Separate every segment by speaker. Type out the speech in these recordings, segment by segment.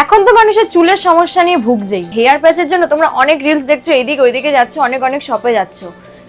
Speaker 1: এখন তো মানুষের চুলের সমস্যা নিয়ে ভুগছেই। হেয়ার প্যাচের জন্য তোমরা অনেক রিলস দেখছ, এদিক ওইদিকে যাচ্ছ, অনেক অনেক শপে যাচ্ছ।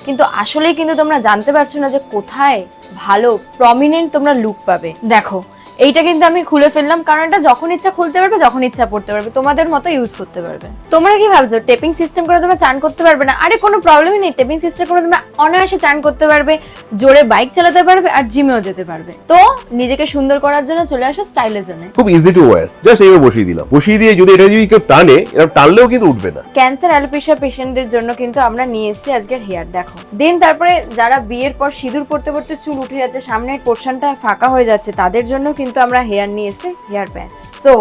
Speaker 1: কিন্তু আসলেই কিন্তু তোমরা জানতে পারছ না যে কোথায় ভালো প্রমিনেন্ট তোমরা লুক পাবে। দেখো এইটা কিন্তু আমি খুলে ফেললাম কারণ এটা যখন ইচ্ছা খুলতে পারবে যখন ইচ্ছা পড়তে পারবে। তোমাদের মতো ইউজ করতে পারবে। তোমরা কি ভাবছ টেপিং সিস্টেম করে তোমরা চান করতে পারবে না? আরে কোনো প্রবলেমই নেই। টেপিং সিস্টেম করে তোমরা অনায়াসে চান করতে পারবে জোরে বাইক চালাতে পারবে আর জিমেও যেতে পারবে। তো নিজেকে সুন্দর করার জন্য চলে আসো স্টাইলিজমে
Speaker 2: খুব ইজি টু ওয়্যার জাস্ট এইভাবে বসিয়ে দিলাম। বসিয়ে দিয়ে যদি এটা যদি কেউ টানে এরকম টানলেও কিন্তু উঠবে না।
Speaker 1: ক্যান্সার অ্যালোপেশিয়া পেশেন্টদের জন্য কিন্তু আমরা নিয়ে এসেছি আজকের হেয়ার দেখো। দেন তারপরে যারা বিয়ের পর সিঁদুর পড়তে পড়তে চুল উঠে যাচ্ছে সামনের পোর্শনটা ফাঁকা হয়ে যাচ্ছে তাদের জন্য কিন্তু আমরা হেয়ার নিয়ে এসেছি হেয়ার প্যাচ সো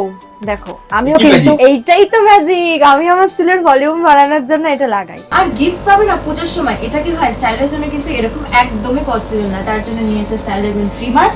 Speaker 1: দেখো আমিও কিন্তু এইটাই তো ম্যাজিক আমি আমার চুলের ভলিউম বাড়ানোর জন্য এটা লাগাই। আর গিফট পাবে না পুজোর সময় এটা কি হয়? স্টাইলের জন্য কিন্তু এরকম একদমই পসিবল না। তার জন্য নিয়ে এসেছে স্টাইলের জন্য ট্রিমার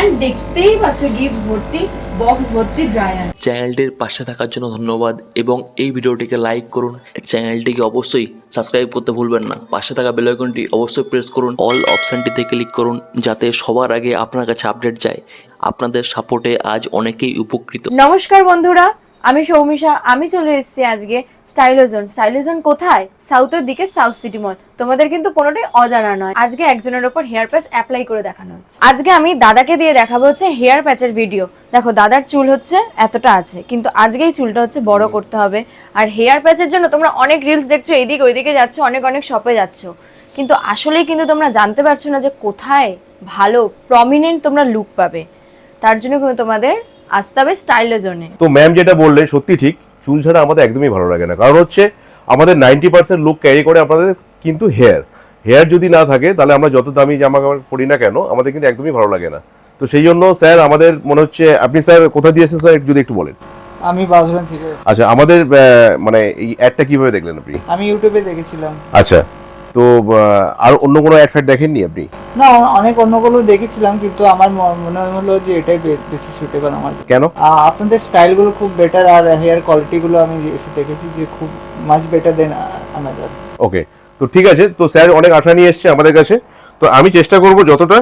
Speaker 1: এন্ড দেখতেই পাচ্ছ গিফট ভর্তি বক্স ভর্তি ড্রায়ার
Speaker 3: চ্যানেলটির পাশে থাকার জন্য ধন্যবাদ এবং এই ভিডিওটিকে লাইক করুন। চ্যানেলটিকে অবশ্যই সাবস্ক্রাইব করতে ভুলবেন না। পাশে থাকা বেল আইকনটি অবশ্যই প্রেস করুন। অল অপশানটিতে ক্লিক করুন যাতে সবার আগে আপনার কাছে আপডেট যায়। আপনাদের সাপোর্টে আজ অনেকেই উপকৃত।
Speaker 1: নমস্কার বন্ধুরা, আমি সৌমিশা, আমি চলে এসেছি আজকে স্টাইলোজন। স্টাইলোজন কোথায়? সাউথের দিকে, সাউথ সিটি মল। তোমাদের কিন্তু কোনোটাই অজানা নয়। আজকে একজনের ওপর হেয়ার প্যাচ অ্যাপ্লাই করে দেখানো হচ্ছে। আজকে আমি দাদাকে দিয়ে দেখাবো হচ্ছে হেয়ার প্যাচের ভিডিও। দেখো, দাদার চুল হচ্ছে এতটা আছে, কিন্তু আজকেই চুলটা হচ্ছে বড় করতে হবে। আর হেয়ার প্যাচের জন্য তোমরা অনেক রিলস দেখছ এইদিকে ওইদিকে যাচ্ছ, অনেক অনেক শপে যাচ্ছ। কিন্তু আসলেই কিন্তু তোমরা জানতে পারছ না যে কোথায় ভালো প্রমিনেন্ট তোমরা লুক পাবে। তার জন্য কিন্তু তোমাদের আসতে হবে স্টাইলোজনে।
Speaker 2: তো ম্যাম যেটা বললে সত্যি ঠিক চুল ছাড়া আমাদের একদমই ভালো লাগে না। কারণ হচ্ছে আমাদের নাইনটি পার্সেন্ট লুক ক্যারি করে আপনাদের কিন্তু হেয়ার হেয়ার যদি না থাকে তাহলে আমরা যত দামি জামা কাপড় পরি না কেন আমাদের কিন্তু একদমই ভালো লাগে না। তো সেই জন্য স্যার আমাদের মনে হচ্ছে আপনি স্যার কোথা দিয়েছেন স্যার যদি একটু বলেন?
Speaker 4: আমি বাসুরান থেকে।
Speaker 2: আচ্ছা আমাদের মানে এই অ্যাডটা কীভাবে দেখলেন আপনি?
Speaker 4: আমি ইউটিউবে দেখেছিলাম।
Speaker 2: আচ্ছা তো আর অন্য কোনো অ্যাড ফ্যাড দেখেননি আপনি?
Speaker 4: না অনেক অন্যগুলো দেখেছিলাম কিন্তু আমার মনে হলো যে এটাই বেশি সুটেবল আমার
Speaker 2: কেন?
Speaker 4: আপনাদের স্টাইলগুলো খুব বেটার আর হেয়ার কোয়ালিটিগুলো আমি এসে দেখেছি যে খুব much better then another
Speaker 2: okay তো ঠিক আছে তো স্যার অনেক আশা নিয়ে এসছে আমাদের কাছে। তো আমি চেষ্টা করব যতটা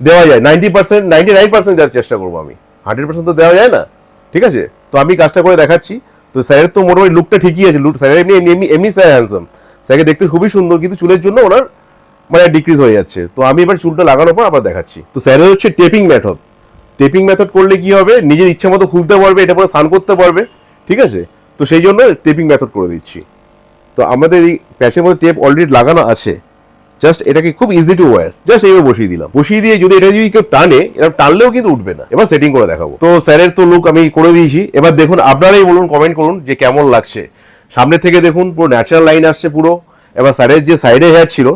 Speaker 2: দেওয়া যায় ninety percent ninety nine percent দেওয়ার চেষ্টা করব আমি। হান্ড্রেড পার্সেন্ট তো দেওয়া যায় না ঠিক আছে? তো আমি কাজটা করে দেখাচ্ছি। তো স্যারের তো মোটামুটি লুকটা ঠিকই আছে লুক স্যারের এমনি এমনি এমনি স্যার হ্যান্ডসাম স্যারকে দেখতে খুবই সুন্দর কিন্তু চুলের জন্য ওনার মানে ডিক্রিজ হয়ে যাচ্ছে। তো আমি এবার চুলটা লাগানোর পর আবার দেখাচ্ছি। তো স্যারের হচ্ছে টেপিং মেথড টেপিং মেথড করলে কি হবে? নিজের ইচ্ছা মতো খুলতে পারবে, এটা পরে স্নান করতে পারবে। ঠিক আছে? তো সেই জন্য টেপিং মেথড করে দিচ্ছি। তো আমাদের এই প্যাচের মধ্যে টেপ অলরেডি লাগানো আছে। জাস্ট এটাকে খুব ইজি টু ওয়ার জাস্ট এইভাবে বসিয়ে দিলাম। বসিয়ে দিয়ে যদি এটা যদি কেউ টানে, এরকম টানলেও কিন্তু উঠবে না। এবার সেটিং করে দেখাবো। তো স্যারের তো লুক আমি করে দিয়েছি। এবার দেখুন, আপনারাই বলুন কমেন্ট করুন যে কেমন লাগছে। সামনে থেকে দেখুন, পুরো ন্যাচারাল লাইন আসছে পুরো। এবার স্যারের যে সাইডে হেয়ার ছিল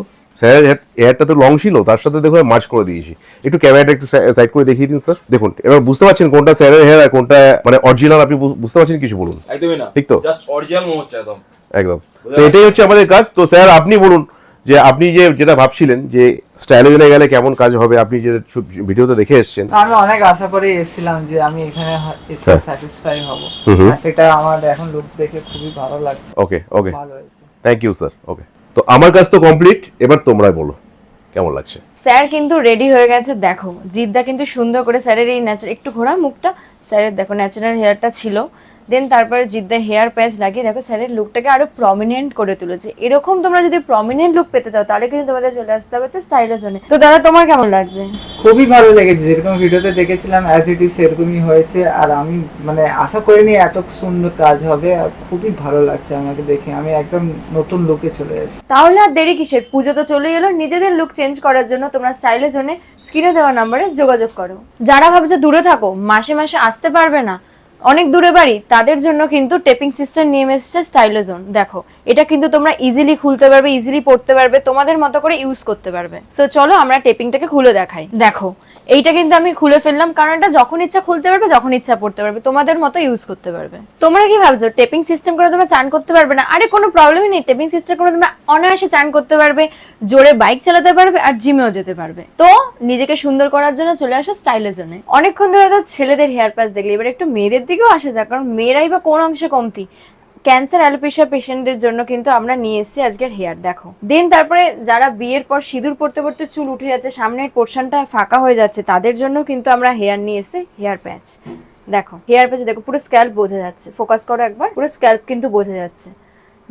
Speaker 2: স্যারের হেয়ারটা তো লং ছিল তার সাথে দেখুন মাছ করে দিয়েছি। একটু ক্যামেরাটা একটু সাইড করে দেখিয়ে দিন স্যার দেখুন এবার বুঝতে পারছেন কোনটা স্যারের হেয়ার আর কোনটা মানে অরিজিনাল আপনি বুঝতে পারছেন কিছু বলুন।
Speaker 5: একদমই না।
Speaker 2: ঠিক তো?
Speaker 5: জাস্ট অরিজিনাল মনে হচ্ছে একদম।
Speaker 2: একদম তো এটাই হচ্ছে আমাদের কাজ। তো স্যার আপনি বলুন যে আপনি যে যেটা ভাবছিলেন যে স্টাইলে গেলে কেমন কাজ হবে আপনি যে ছবি- ভিডিওতে দেখে এসেছেন।
Speaker 4: আমি অনেক আশা করে এসেছিলাম যে আমি এখানে এসে
Speaker 2: হ্যাঁ।
Speaker 4: স্যাটিসফাই হব। সেটা আমার এখন লুক দেখে খুবই ভালো লাগছে।
Speaker 2: Okay okay thank you sir okay তো আমার কাজ তো কমপ্লিট এবার তোমরাই বলো, কেমন লাগছে?
Speaker 1: স্যার কিন্তু রেডি হয়ে গেছে, দেখো। জিদ্দা কিন্তু সুন্দর করে স্যারের এই ন্যাচার একটু ঘোরা মুখটা, স্যারের দেখো ন্যাচারাল হেয়ারটা ছিল। দেন তারপরে জিদ্দা হেয়ার প্যাচ লাগিয়ে দেখো স্যারের লুকটাকে আরও প্রমিনেন্ট করে তুলেছে। এরকম তোমরা যদি প্রমিনেন্ট লুক পেতে চাও তাহলে কিন্তু তোমাদের চলে আসতে হবে হচ্ছে স্টাইলের তো দাদা তোমার কেমন লাগছে?
Speaker 4: খুবই ভালো লেগেছে। যেরকম ভিডিওতে দেখেছিলাম অ্যাজ ইট ইজ সেরকমই হয়েছে। আর আমি মানে আশা করিনি এত সুন্দর কাজ হবে। আর খুবই ভালো লাগছে আমাকে দেখে। আমি একদম নতুন লুকে চলে এসেছি।
Speaker 1: তাহলে আর দেরি কিসের? পুজো তো চলে এলো। নিজেদের লুক চেঞ্জ করার জন্য তোমরা স্টাইলের জন্য স্ক্রিনে দেওয়া নাম্বারে যোগাযোগ করো। যারা ভাবছ দূরে থাকো মাসে মাসে আসতে পারবে না। অনেক দূরে বাড়ি, তাদের জন্য কিন্তু টেপিং সিস্টেম নিয়ে এসেছে স্টাইলোজন দেখো, এটা কিন্তু তোমরা ইজিলি খুলতে পারবে ইজিলি পড়তে পারবে, তোমাদের মতো করে ইউজ করতে পারবে। সো চলো আমরা টেপিংটাকে খুলে দেখাই। দেখো, এইটা কিন্তু আমি খুলে ফেললাম কারণ এটা যখন ইচ্ছা খুলতে পারবে, যখন ইচ্ছা পড়তে পারবে, তোমাদের মতো ইউজ করতে পারবে। তোমরা কি ভাবছ টেপিং সিস্টেম করে তোমরা চান করতে পারবে না? আরে, কোনো প্রবলেমই নেই টেপিং সিস্টেম করে তোমরা অনায়াসে চান করতে পারবে, জোরে বাইক চালাতে পারবে আর জিমেও যেতে পারবে। তো, নিজেকে সুন্দর করার জন্য চলে আসো স্টাইলিজমে অনেকক্ষণ ধরে তো ছেলেদের হেয়ার প্যাচ দেখলে, এবার একটু মেয়েদের দিকেও আসা যাক, কারণ মেয়েরাই বা কোন অংশে কমতি। ক্যান্সার অ্যালোপেশিয়া পেশেন্টদের জন্য কিন্তু আমরা নিয়ে এসেছি আজকের হেয়ার দেখো। দেন তারপরে যারা বিয়ের পর সিঁদুর পড়তে পড়তে চুল উঠে যাচ্ছে, সামনের পোর্শনটা ফাঁকা হয়ে যাচ্ছে, তাদের জন্য কিন্তু আমরা হেয়ার নিয়ে এসে হেয়ার প্যাচ দেখো হেয়ার প্যাচে দেখো, পুরো স্ক্যাল্প বোঝা যাচ্ছে। ফোকাস করো একবার, পুরো স্ক্যাল্প কিন্তু বোঝা যাচ্ছে।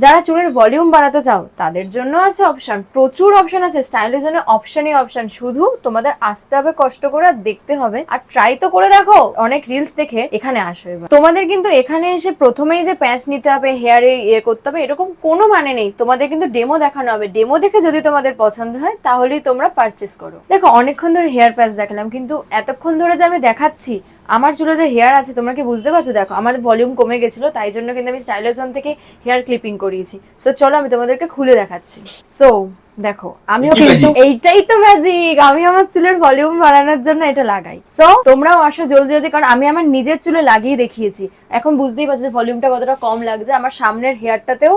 Speaker 1: যারা চুলের ভলিউম বাড়াতে চাও, তাদের জন্য আছে অপশন প্রচুর অপশন আছে। স্টাইলের জন্য অপশনই অপশন শুধু তোমাদের আসতে হবে কষ্ট করে আর দেখতে হবে। আর ট্রাই তো করে দেখো, অনেক রিলস দেখে এখানে আসো এবার। তোমাদের কিন্তু এখানে এসে প্রথমেই যে প্যাচ নিতে হবে হেয়ারে ইয়ে করতে হবে, এরকম কোনো মানে নেই। তোমাদের কিন্তু ডেমো দেখানো হবে। ডেমো দেখে যদি তোমাদের পছন্দ হয়, তাহলেই তোমরা পারচেস করো। দেখো, অনেকক্ষণ ধরে হেয়ার প্যাচ দেখালাম, কিন্তু এতক্ষণ ধরে যে আমি দেখাচ্ছি আমার চুলে যে হেয়ার আছে তোমরা কি বুঝতে পারছ? দেখো আমার ভলিউম কমে গেছিল তাই জন্য কিন্তু আমি স্টাইলোজন থেকে হেয়ার ক্লিপিং করিয়েছি। সো চলো আমি তোমাদেরকে খুলে দেখাচ্ছি। সো দেখো আমিও কিন্তু এইটাই তো ম্যাজিক আমি আমার চুলের ভলিউম বাড়ানোর জন্য এটা লাগাই। সো তোমরাও আসো জলদি জলদি কারণ আমি আমার নিজের চুলে লাগিয়ে দেখিয়েছি। এখন বুঝতেই পারছ যে ভলিউমটা কতটা কম লাগছে। আমার সামনের হেয়ারটাতেও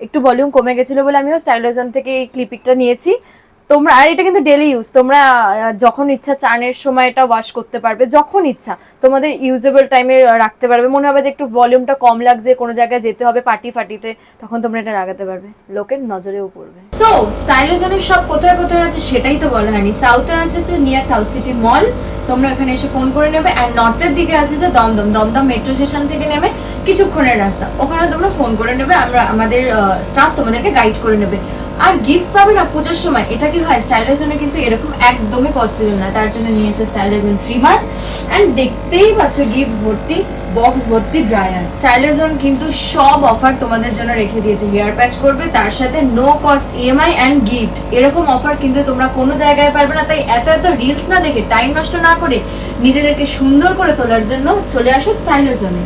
Speaker 1: একটু ভলিউম কমে গেছিল বলে আমিও স্টাইলোজন থেকে এই ক্লিপিংটা নিয়েছি। তোমরা আর এটা কিন্তু ডেলি ইউজ তোমরা যখন ইচ্ছা চানের সময় এটা ওয়াশ করতে পারবে, যখন ইচ্ছা, তোমাদের ইউজেবল টাইমে রাখতে পারবে। মনে হবে যে একটু ভলিউমটা কম লাগছে, কোনো জায়গায় যেতে হবে পার্টি ফাটিতে, তখন তোমরা এটা লাগাতে পারবে। লোকের নজরেও পড়বে। সো স্টাইলিজনের সব কোথায় কোথায় আছে সেটাই তো বলা হয়নি। সাউথে আছে যে নিয়ার সাউথ সিটি মল তোমরা এখানে এসে ফোন করে নেবে। অ্যান্ড নর্থের দিকে আছে যে দমদম। দমদম মেট্রো স্টেশন থেকে নেমে কিছুক্ষণের রাস্তা। ওখানে তোমরা ফোন করে নেবে। আমরা আমাদের স্টাফ তোমাদেরকে গাইড করে নেবে। আর গিফট পাবে না পুজোর সময়, এটা কি হয়? স্টাইলাইজনে কিন্তু এরকম একদমই পসিবল না। তার জন্য নিয়েছে স্টাইলাইজন ট্রিমার অ্যান্ড দেখতেই পাচ্ছ গিফট ভর্তি বক্স ভর্তি ড্রায়ার স্টাইলাইজন কিন্তু সব অফার তোমাদের জন্য রেখে দিয়েছে। হেয়ার প্যাচ করবে, তার সাথে no cost EMI and gift এরকম অফার কিন্তু তোমরা কোনো জায়গায় পারবে না। তাই এত এত রিলস না দেখে টাইম নষ্ট না করে নিজেদেরকে সুন্দর করে তোলার জন্য চলে আসো স্টাইলাইজনে